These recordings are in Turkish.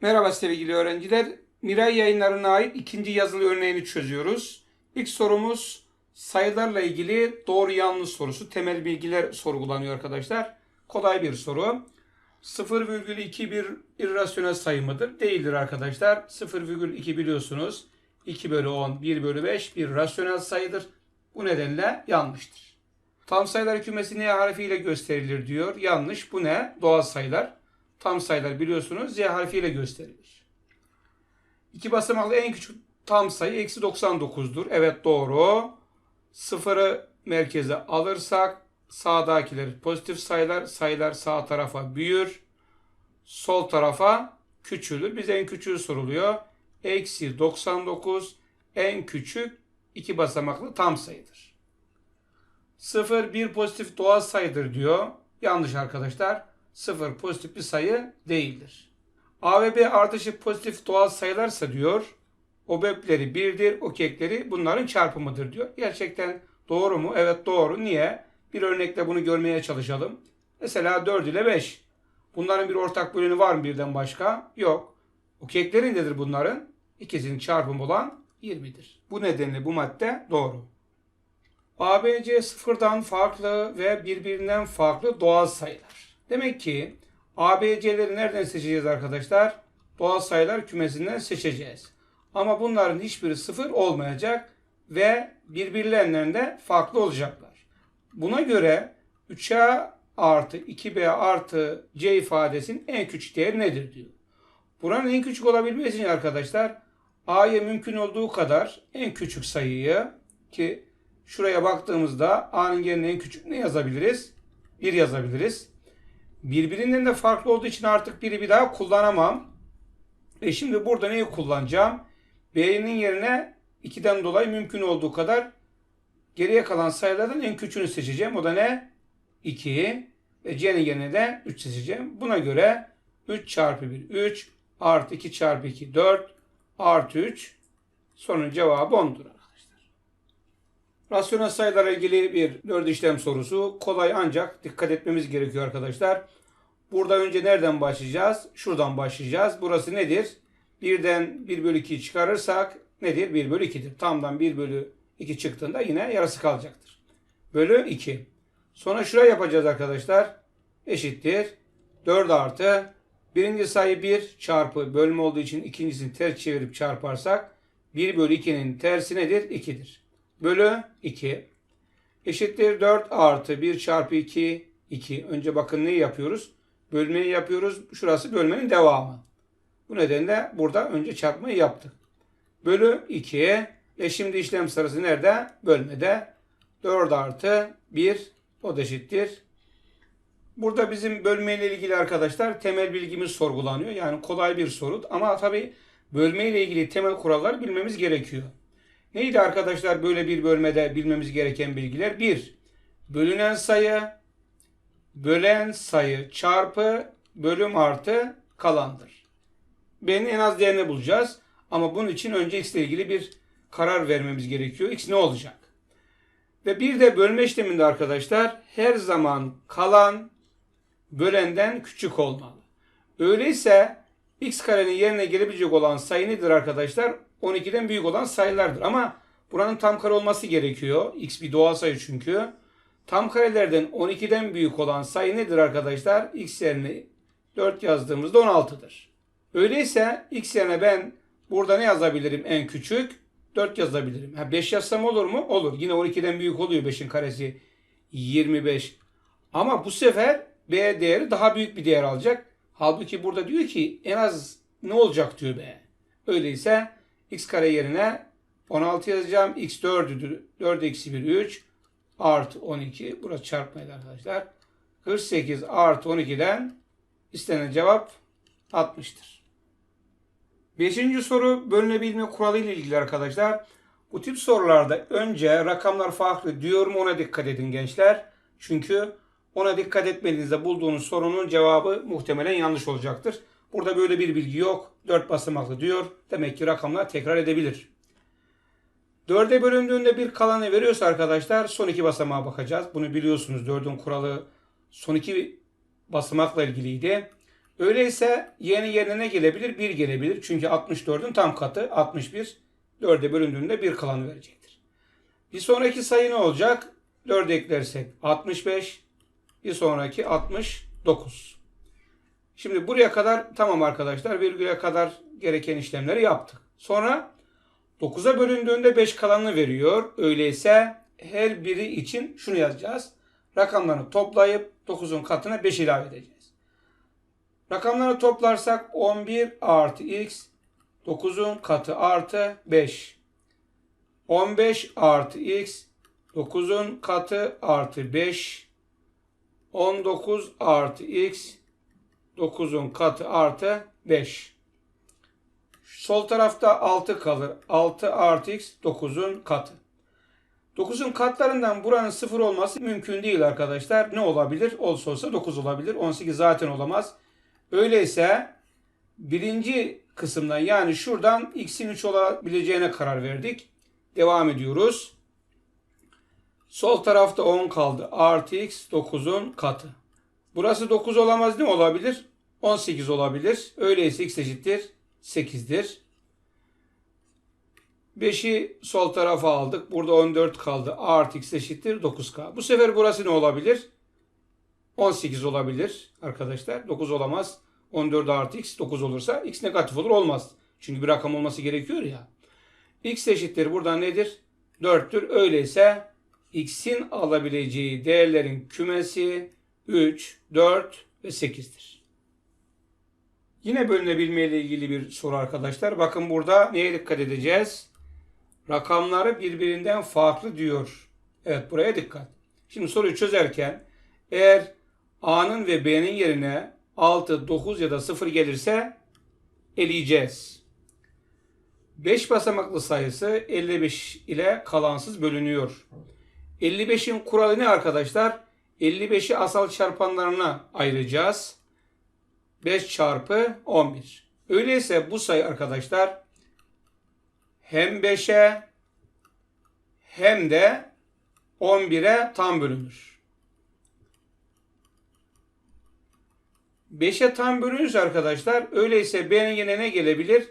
Merhaba sevgili öğrenciler. Miray yayınlarına ait ikinci yazılı örneğini çözüyoruz. İlk sorumuz sayılarla ilgili doğru yanlış sorusu. Temel bilgiler sorgulanıyor arkadaşlar. Kolay bir soru. 0,2 bir irrasyonel sayı mıdır? Değildir arkadaşlar. 0,2 biliyorsunuz. 2 bölü 10, 1 bölü 5 bir rasyonel sayıdır. Bu nedenle yanlıştır. Tam sayılar kümesi ne harfiyle gösterilir diyor. Yanlış. Bu ne? Doğal sayılar. Tam sayılar biliyorsunuz Z harfiyle gösterilir. İki basamaklı en küçük tam sayı eksi 99'dur. Evet doğru. Sıfırı merkeze alırsak sağdakiler pozitif sayılar. Sayılar sağ tarafa büyür. Sol tarafa küçülür. Bize en küçüğü soruluyor. Eksi 99 en küçük iki basamaklı tam sayıdır. 0 bir pozitif doğal sayıdır diyor. Yanlış arkadaşlar. 0 pozitif bir sayı değildir. A ve B ardışık pozitif doğal sayılarsa diyor. O böpleri birdir, o kekleri bunların çarpımıdır diyor. Gerçekten doğru mu? Evet doğru. Niye? Bir örnekle bunu görmeye çalışalım. Mesela 4 ile 5. Bunların bir ortak böleni var mı birden başka? Yok. O kekleri nedir bunların? İkisinin çarpımı olan 20'dir. Bu nedenle bu madde doğru. ABC sıfırdan farklı ve birbirinden farklı doğal sayılar. Demek ki ABC'leri nereden seçeceğiz arkadaşlar? Doğal sayılar kümesinden seçeceğiz. Ama bunların hiçbiri sıfır olmayacak ve birbirlerinden farklı olacaklar. Buna göre 3A artı 2B artı C ifadesinin en küçük değeri nedir diyor. Buranın en küçük olabilmesi için arkadaşlar A'ya mümkün olduğu kadar en küçük sayıyı ki şuraya baktığımızda A'nın yerine en küçük ne yazabiliriz? 1 yazabiliriz. Birbirinden de farklı olduğu için artık biri bir daha kullanamam. E şimdi burada neyi kullanacağım? B'nin yerine 2'den dolayı mümkün olduğu kadar geriye kalan sayılardan en küçüğünü seçeceğim. O da ne? 2. Ve C'nin yerine de 3 seçeceğim. Buna göre 3 çarpı 1 3 artı 2 çarpı 2 4 artı 3 sorunun cevabı 10'dur arkadaşlar. Rasyonel sayılarla ilgili bir dört işlem sorusu. Kolay ancak dikkat etmemiz gerekiyor arkadaşlar. Burada önce nereden başlayacağız? Şuradan başlayacağız. Burası nedir? Birden 1 bölü 2'yi çıkarırsak nedir? 1 bölü 2'dir. Tamdan 1 bölü 2 çıktığında yine yarısı kalacaktır. Bölü 2. Sonra şuraya yapacağız arkadaşlar. Eşittir. 4 artı. Birinci sayı 1 çarpı bölme olduğu için ikincisini ters çevirip çarparsak 1 bölü 2'nin tersi nedir? 2'dir. Bölü 2 eşittir 4 artı 1 çarpı 2 2. Önce bakın neyi yapıyoruz? Bölmeyi yapıyoruz. Şurası bölmenin devamı. Bu nedenle burada önce çarpmayı yaptık. Bölü 2'ye ve şimdi işlem sırası nerede? Bölmede. 4 artı 1 o da eşittir. Burada bizim bölmeyle ilgili arkadaşlar temel bilgimiz sorgulanıyor. Yani kolay bir soru ama tabi bölmeyle ilgili temel kuralları bilmemiz gerekiyor. Neydi arkadaşlar böyle bir bölmede bilmemiz gereken bilgiler? 1. Bölünen sayı, bölen sayı çarpı bölüm artı kalandır. B'nin en az değerini bulacağız. Ama bunun için önce x ile ilgili bir karar vermemiz gerekiyor. x ne olacak? Ve bir de bölme işleminde arkadaşlar her zaman kalan bölenden küçük olmalı. Öyleyse x karenin yerine gelebilecek olan sayı nedir arkadaşlar? 12'den büyük olan sayılardır. Ama buranın tam kare olması gerekiyor. x bir doğal sayı çünkü. Tam karelerden 12'den büyük olan sayı nedir arkadaşlar? x yerine 4 yazdığımızda 16'dır. Öyleyse x yerine ben burada ne yazabilirim en küçük? 4 yazabilirim. Ha 5 yazsam olur mu? Olur. Yine 12'den büyük oluyor 5'in karesi 25. Ama bu sefer b değeri daha büyük bir değer alacak. Halbuki burada diyor ki en az ne olacak diyor b. Öyleyse x kare yerine 16 yazacağım. x 4'üdür. 4 eksi 1 3 artı 12. Burası çarpmaydı arkadaşlar. 48 artı 12'den istenen cevap 60'tır. Beşinci soru bölünebilme kuralı ile ilgili arkadaşlar. Bu tip sorularda önce rakamlar farklı diyorum ona dikkat edin gençler. Çünkü ona dikkat etmediğinizde bulduğunuz sorunun cevabı muhtemelen yanlış olacaktır. Burada böyle bir bilgi yok. 4 basamaklı diyor. Demek ki rakamlar tekrar edebilir. 4'e bölündüğünde bir kalanı veriyorsa arkadaşlar son iki basamağa bakacağız. Bunu biliyorsunuz 4'ün kuralı son iki basamakla ilgiliydi. Öyleyse y'nin yerine ne gelebilir? 1 gelebilir. Çünkü 64'ün tam katı 61. 4'e bölündüğünde 1 kalanı verecektir. Bir sonraki sayı ne olacak? 4 eklersek 65. Bir sonraki 69. Şimdi buraya kadar tamam arkadaşlar. Virgüle kadar gereken işlemleri yaptık. Sonra 9'a bölündüğünde 5 kalanını veriyor. Öyleyse her biri için şunu yazacağız. Rakamlarını toplayıp 9'un katına 5 ilave edeceğiz. Rakamları toplarsak 11 artı x 9'un katı artı 5. 15 artı x 9'un katı artı 5. 19 artı x 9'un katı artı 5. Sol tarafta 6 kalır. 6 artı x 9'un katı. 9'un katlarından buranın 0 olması mümkün değil arkadaşlar. Ne olabilir? Olsa olsa 9 olabilir. 18 zaten olamaz. Öyleyse birinci kısımdan yani şuradan x'in 3 olabileceğine karar verdik. Devam ediyoruz. Sol tarafta 10 kaldı. Artı x 9'un katı. Burası 9 olamaz ne olabilir? 18 olabilir. Öyleyse x eşittir 8'dir. 5'i sol tarafa aldık. Burada 14 kaldı. A artı x eşittir 9k. Bu sefer burası ne olabilir? 18 olabilir arkadaşlar. 9 olamaz. 14 artı x 9 olursa x negatif olur olmaz. Çünkü bir rakam olması gerekiyor ya. x eşittir buradan nedir? 4'tür. Öyleyse x'in alabileceği değerlerin kümesi 3, 4 ve 8'dir. Yine bölünebilme ile ilgili bir soru arkadaşlar. Bakın burada neye dikkat edeceğiz? Rakamları birbirinden farklı diyor. Evet buraya dikkat. Şimdi soruyu çözerken eğer A'nın ve B'nin yerine 6, 9 ya da 0 gelirse eleyeceğiz. 5 basamaklı sayısı 55 ile kalansız bölünüyor. 55'in kuralı ne arkadaşlar? 55'i asal çarpanlarına ayıracağız. 5 çarpı 11. Öyleyse bu sayı arkadaşlar hem 5'e hem de 11'e tam bölünür. 5'e tam bölünürse arkadaşlar öyleyse B'nin yerine ne gelebilir?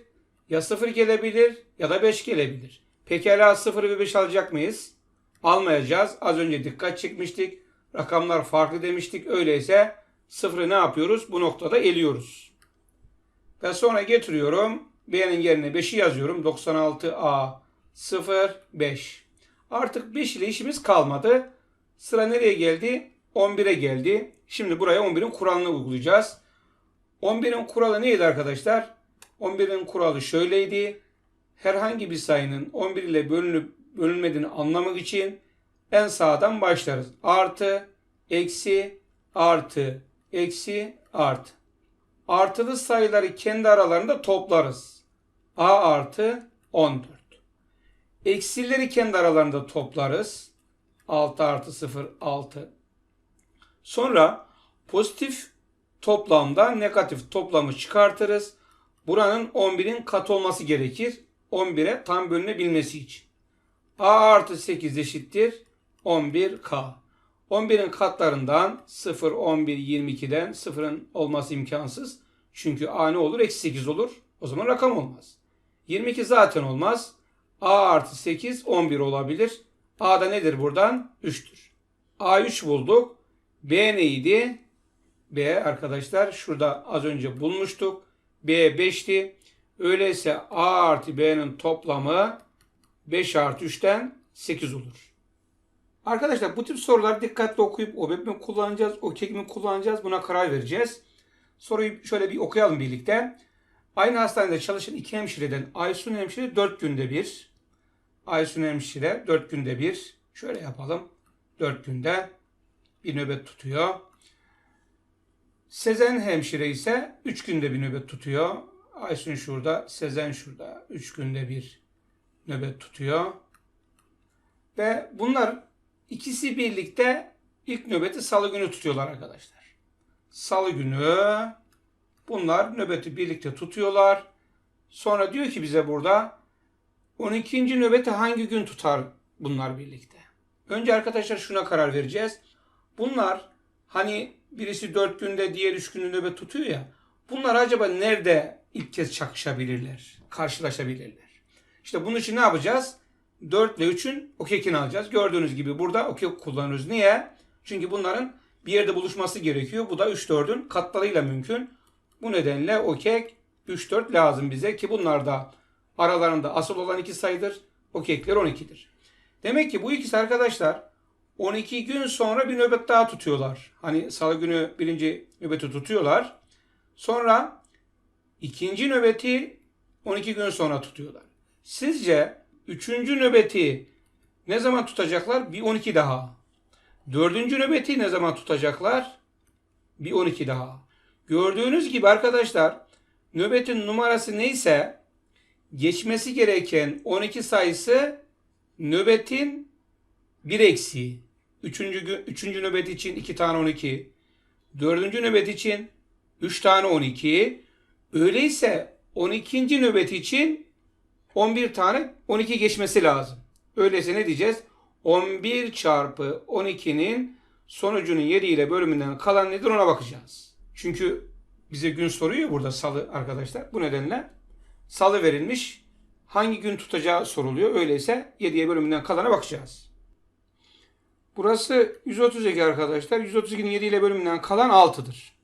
Ya 0 gelebilir ya da 5 gelebilir. Pekala 0 ve 5 alacak mıyız? Almayacağız. Az önce dikkat çekmiştik. Rakamlar farklı demiştik. Öyleyse 0'ı ne yapıyoruz? Bu noktada eliyoruz. Ve sonra getiriyorum. B'nin yerine 5'i yazıyorum. 96A 0 5. Artık 5 ile işimiz kalmadı. Sıra nereye geldi? 11'e geldi. Şimdi buraya 11'in kuralını uygulayacağız. 11'in kuralı neydi arkadaşlar? 11'in kuralı şöyleydi. Herhangi bir sayının 11 ile bölünüp bölünmediğini anlamak için en sağdan başlarız. Artı, eksi, artı, eksi, artı. Artılı sayıları kendi aralarında toplarız. A artı 14. Eksileri kendi aralarında toplarız. 6 artı 0, 6. Sonra pozitif toplamda negatif toplamı çıkartırız. Buranın 11'in kat olması gerekir. 11'e tam bölünebilmesi için. A artı 8 eşittir 11K. 11'in katlarından 0, 11, 22'den 0'ın olması imkansız. Çünkü A ne olur? Eksi 8 olur. O zaman rakam olmaz. 22 zaten olmaz. A artı 8 11 olabilir. A da nedir buradan? 3'tür. A 3 bulduk. B neydi? B arkadaşlar şurada az önce bulmuştuk. B 5'ti. Öyleyse A artı B'nin toplamı 5 artı 3'ten 8 olur. Arkadaşlar bu tip soruları dikkatli okuyup OBEP mi kullanacağız, OKEK mi kullanacağız buna karar vereceğiz. Soruyu şöyle bir okuyalım birlikte. Aynı hastanede çalışan iki hemşireden Aysun hemşire 4 günde bir. Aysun hemşire 4 günde bir. Şöyle yapalım. 4 günde bir nöbet tutuyor. Sezen hemşire ise 3 günde bir nöbet tutuyor. Aysun şurada, Sezen şurada. 3 günde bir nöbet tutuyor. Ve bunlar ikisi birlikte ilk nöbeti salı günü tutuyorlar arkadaşlar. Salı günü bunlar nöbeti birlikte tutuyorlar. Sonra diyor ki bize burada 12. nöbeti hangi gün tutar bunlar birlikte? Önce arkadaşlar şuna karar vereceğiz. Bunlar hani birisi 4 günde diğer 3 günde nöbet tutuyor ya. Bunlar acaba nerede ilk kez çakışabilirler, karşılaşabilirler? İşte bunun için ne yapacağız? 4 ile 3'ün okekini alacağız. Gördüğünüz gibi burada okek kullanıyoruz. Niye? Çünkü bunların bir yerde buluşması gerekiyor. Bu da 3 4'ün katlarıyla mümkün. Bu nedenle okek 3 4 lazım bize ki bunlar da aralarında asıl olan iki sayıdır. Okekler 12'dir. Demek ki bu ikisi arkadaşlar 12 gün sonra bir nöbet daha tutuyorlar. Hani salı günü birinci nöbeti tutuyorlar. Sonra ikinci nöbeti 12 gün sonra tutuyorlar. Sizce üçüncü nöbeti ne zaman tutacaklar? Bir 12 daha. Dördüncü nöbeti ne zaman tutacaklar? Bir 12 daha. Gördüğünüz gibi arkadaşlar nöbetin numarası neyse geçmesi gereken 12 sayısı nöbetin bir eksiği. Üçüncü, üçüncü nöbet için 2 tane 12. Dördüncü nöbet için 3 tane 12. Öyleyse 12. nöbet için 11 tane 12 geçmesi lazım. Öyleyse ne diyeceğiz? 11 çarpı 12'nin sonucunun 7 ile bölümünden kalan nedir ona bakacağız. Çünkü bize gün soruyor burada salı arkadaşlar. Bu nedenle salı verilmiş. Hangi gün tutacağı soruluyor. Öyleyse 7'ye bölümünden kalana bakacağız. Burası 132 arkadaşlar. 132'nin 7 ile bölümünden kalan 6'dır.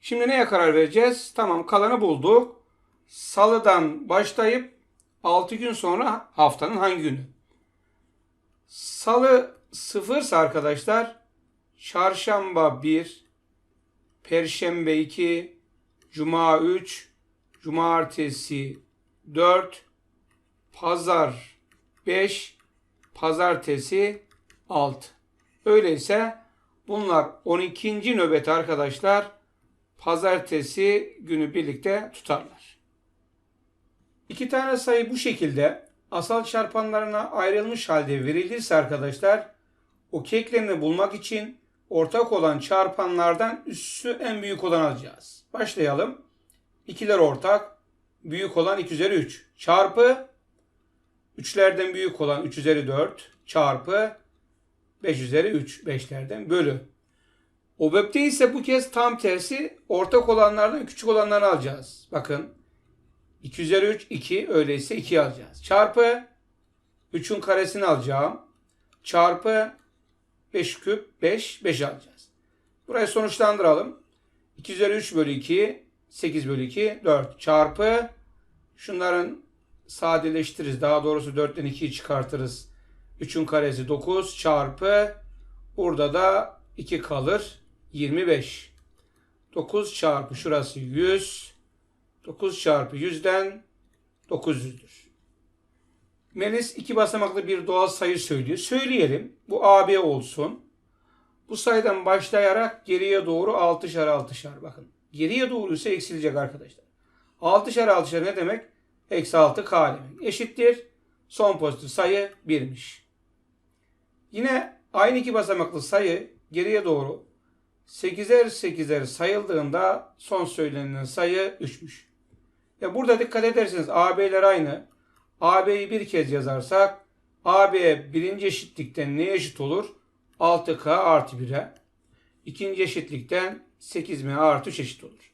Şimdi neye karar vereceğiz? Tamam kalanı bulduk. Salıdan başlayıp 6 gün sonra haftanın hangi günü? Salı sıfırsa arkadaşlar çarşamba 1, perşembe 2, cuma 3, cumartesi 4, pazar 5, pazartesi 6. Öyleyse bunlar 12. nöbet arkadaşlar pazartesi günü birlikte tutarlar. İki tane sayı bu şekilde asal çarpanlarına ayrılmış halde verilirse arkadaşlar o keklerini bulmak için ortak olan çarpanlardan üssü en büyük olan alacağız. Başlayalım. İkiler ortak. Büyük olan 2 üzeri 3 çarpı üçlerden büyük olan 3 üzeri 4 çarpı 5 üzeri 3 5'lerden bölü. OBEP'te ise bu kez tam tersi ortak olanlardan küçük olanları alacağız. Bakın 2 üzeri 3 2 öyleyse 2 alacağız. Çarpı 3'ün karesini alacağım. Çarpı 5 küp 5 5 alacağız. Burayı sonuçlandıralım. 2 üzeri 3 bölü 2 8 bölü 2 4 çarpı şunların sadeleştiririz. Daha doğrusu 4'ten 2'yi çıkartırız. 3'ün karesi 9 çarpı burada da 2 kalır. 25. 9 çarpı şurası 100. 9 çarpı 100'den 900'dür. Melis iki basamaklı bir doğal sayı söylüyor. Söyleyelim. Bu AB olsun. Bu sayıdan başlayarak geriye doğru 6'şar 6'şar. Bakın. Geriye doğru ise eksilecek arkadaşlar. 6'şar 6'şar ne demek? Eksi 6 K demek. Eşittir. Son pozitif sayı 1'miş. Yine aynı iki basamaklı sayı geriye doğru 8'er 8'er sayıldığında son söylenen sayı 3'müş. Ya burada dikkat ederseniz AB'ler aynı. AB'yi bir kez yazarsak AB birinci eşitlikten neye eşit olur? 6K artı 1'e. İkinci eşitlikten 8M artı 3 eşit olur.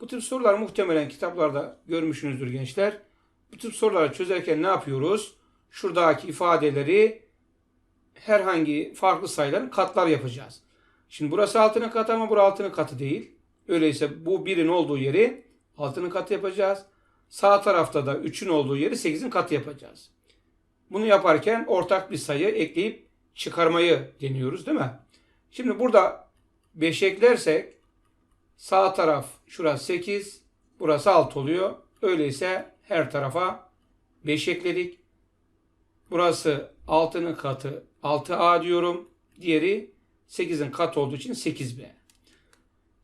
Bu tip sorular muhtemelen kitaplarda görmüşsünüzdür gençler. Bu tip soruları çözerken ne yapıyoruz? Şuradaki ifadeleri herhangi farklı sayıların katlar yapacağız. Şimdi burası altının katı ama burası altının katı değil. Öyleyse bu birin olduğu yeri altının katı yapacağız. Sağ tarafta da 3'ün olduğu yeri 8'in katı yapacağız. Bunu yaparken ortak bir sayı ekleyip çıkarmayı deniyoruz değil mi? Şimdi burada 5 eklersek sağ taraf şurası 8, burası 6 oluyor. Öyleyse her tarafa 5 ekledik. Burası 6'nın katı 6A diyorum. Diğeri 8'in katı olduğu için 8B.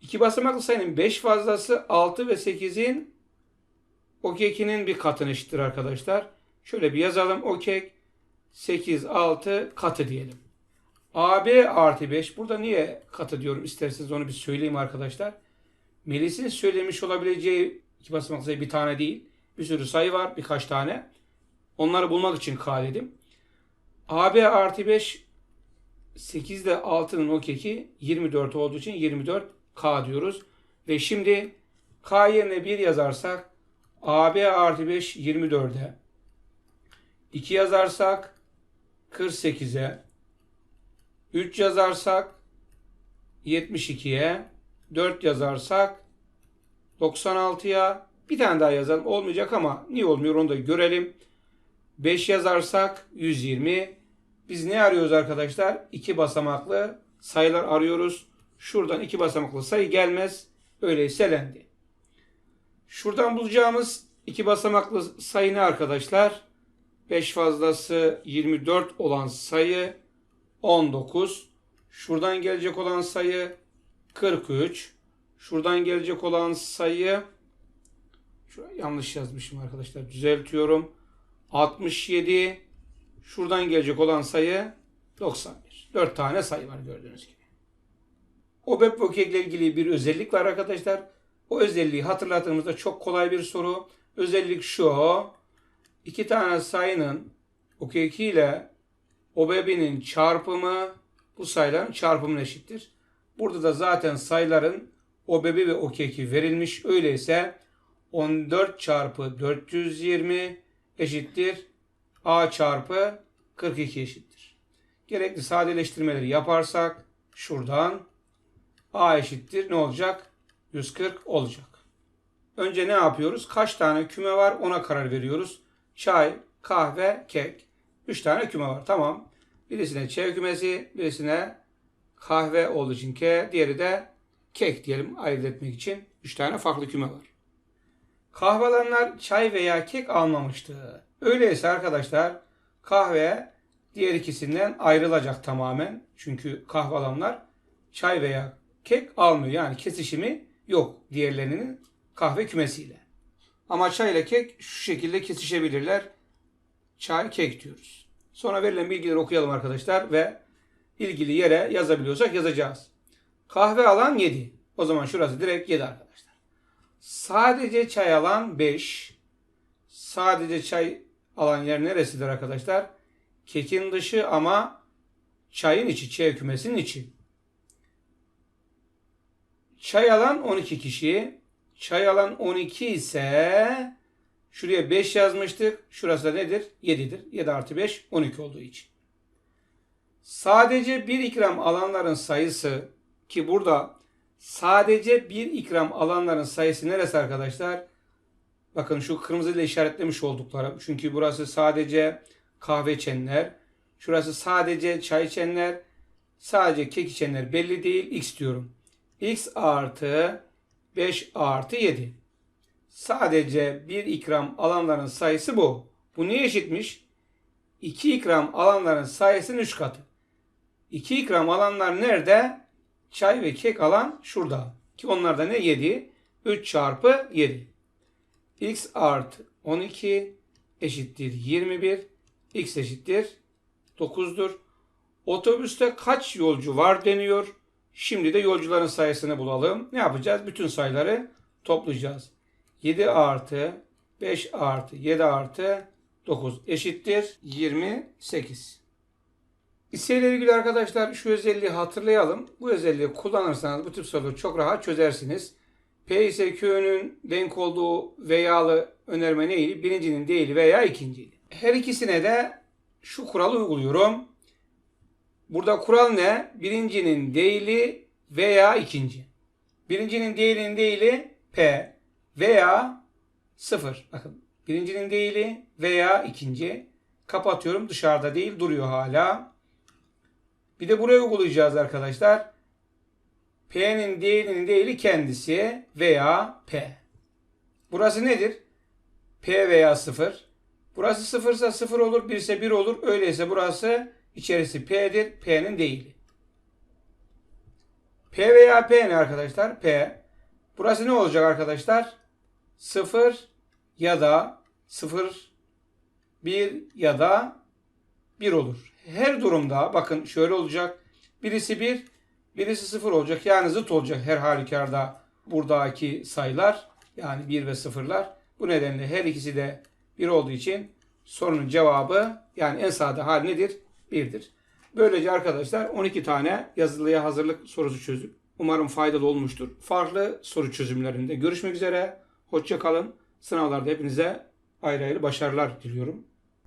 İki basamaklı sayının 5 fazlası 6 ve 8'in o kekinin bir katını eşittir arkadaşlar. Şöyle bir yazalım. O kek 8, 6 katı diyelim. AB artı 5. Burada niye katı diyorum isterseniz onu bir söyleyeyim arkadaşlar. Melis'in söylemiş olabileceği iki basamaklı sayı bir tane değil. Bir sürü sayı var birkaç tane. Onları bulmak için K dedim. AB artı 5 8 ile 6'nın o keki 24 olduğu için 24K diyoruz. Ve şimdi K yerine 1 yazarsak AB artı 5 24'e. 2 yazarsak 48'e. 3 yazarsak 72'ye. 4 yazarsak 96'ya. Bir tane daha yazalım. Olmayacak ama niye olmuyor onu da görelim. 5 yazarsak 120. Biz ne arıyoruz arkadaşlar? 2 basamaklı sayılar arıyoruz. Şuradan 2 basamaklı sayı gelmez. Öyleyse elendi. Şuradan bulacağımız 2 basamaklı sayı ne arkadaşlar? 5 fazlası 24 olan sayı 19. Şuradan gelecek olan sayı 43. Şuradan gelecek olan sayı yanlış yazmışım arkadaşlar. Düzeltiyorum. 67. Şuradan gelecek olan sayı 91. 4 tane sayı var gördüğünüz gibi. Ve OKEK ile ilgili bir özellik var arkadaşlar. O özelliği hatırladığımızda çok kolay bir soru. Özellik şu. İki tane sayının OKEK ile OBEB'inin çarpımı bu sayıların çarpımına eşittir. Burada da zaten sayıların OBEB ve OKEK'i verilmiş. Öyleyse 14 çarpı 420 eşittir. A çarpı 42 eşittir. Gerekli sadeleştirmeleri yaparsak şuradan A eşittir ne olacak? 140 olacak. Önce ne yapıyoruz? Kaç tane küme var ona karar veriyoruz. Çay, kahve, kek. 3 tane küme var. Tamam. Birisine çay kümesi, birisine kahve olduğu için K, diğeri de kek diyelim ayırt etmek için. 3 tane farklı küme var. Kahve alanlar çay veya kek almamıştı. Öyleyse arkadaşlar kahve diğer ikisinden ayrılacak tamamen. Çünkü kahve alanlar çay veya kek almıyor. Yani kesişimi yok diğerlerinin kahve kümesiyle. Ama çay ile kek şu şekilde kesişebilirler. Çay, kek diyoruz. Sonra verilen bilgileri okuyalım arkadaşlar ve ilgili yere yazabiliyorsak yazacağız. Kahve alan 7. O zaman şurası direkt 7 arkadaşlar. Sadece çay alan 5. Sadece çay alan yer neresidir arkadaşlar? Kekin dışı ama çayın içi, çay kümesinin içi. Çay alan 12 kişi. Çay alan 12 ise şuraya 5 yazmıştık. Şurası da nedir? 7'dir. 7 artı 5 12 olduğu için. Sadece bir ikram alanların sayısı ki burada sadece bir ikram alanların sayısı neresi arkadaşlar? Bakın şu kırmızı ile işaretlemiş oldukları. Çünkü burası sadece kahve içenler. Şurası sadece çay içenler. Sadece kek içenler belli değil. X diyorum. X artı 5 artı 7. Sadece bir ikram alanların sayısı bu. Bu niye eşitmiş? 2 ikram alanların sayısının 3 katı. 2 ikram alanlar nerede? Çay ve kek alan şurada. Ki onlar da ne? 7. 3 çarpı 7. X artı 12 eşittir 21. X eşittir 9'dur. Otobüste kaç yolcu var deniyor. Şimdi de yolcuların sayısını bulalım. Ne yapacağız? Bütün sayıları toplayacağız. 7 artı 5 artı 7 artı 9 eşittir 28. İsteyle ilgili arkadaşlar şu özelliği hatırlayalım. Bu özelliği kullanırsanız bu tip soruları çok rahat çözersiniz. P ise Q'nun denk olduğu veyalı önerme neydi? Birincinin değil veya ikinciydi. Her ikisine de şu kuralı uyguluyorum. Burada kural ne? Birincinin değili veya ikinci. Birincinin değilinin değili P veya sıfır. Bakın birincinin değili veya ikinci. Kapatıyorum dışarıda değil duruyor hala. Bir de buraya uygulayacağız arkadaşlar. P'nin değilinin değili kendisi veya P. Burası nedir? P veya 0. Burası 0 ise 0 olur, 1 ise 1 olur. Öyleyse burası içerisi P'dir, P'nin değili. P veya P ne arkadaşlar? P. Burası ne olacak arkadaşlar? 0 ya da 0, 1 ya da 1 olur. Her durumda bakın şöyle olacak. Birisi 1, birisi 0 olacak. Yani zıt olacak her halükarda buradaki sayılar. Yani 1 ve 0'lar. Bu nedenle her ikisi de 1 olduğu için sorunun cevabı yani en sade hal nedir? 1'dir. Böylece arkadaşlar 12 tane yazılıya hazırlık sorusu çözdük. Umarım faydalı olmuştur. Farklı soru çözümlerinde görüşmek üzere. Hoşça kalın. Sınavlarda hepinize ayrı ayrı başarılar diliyorum.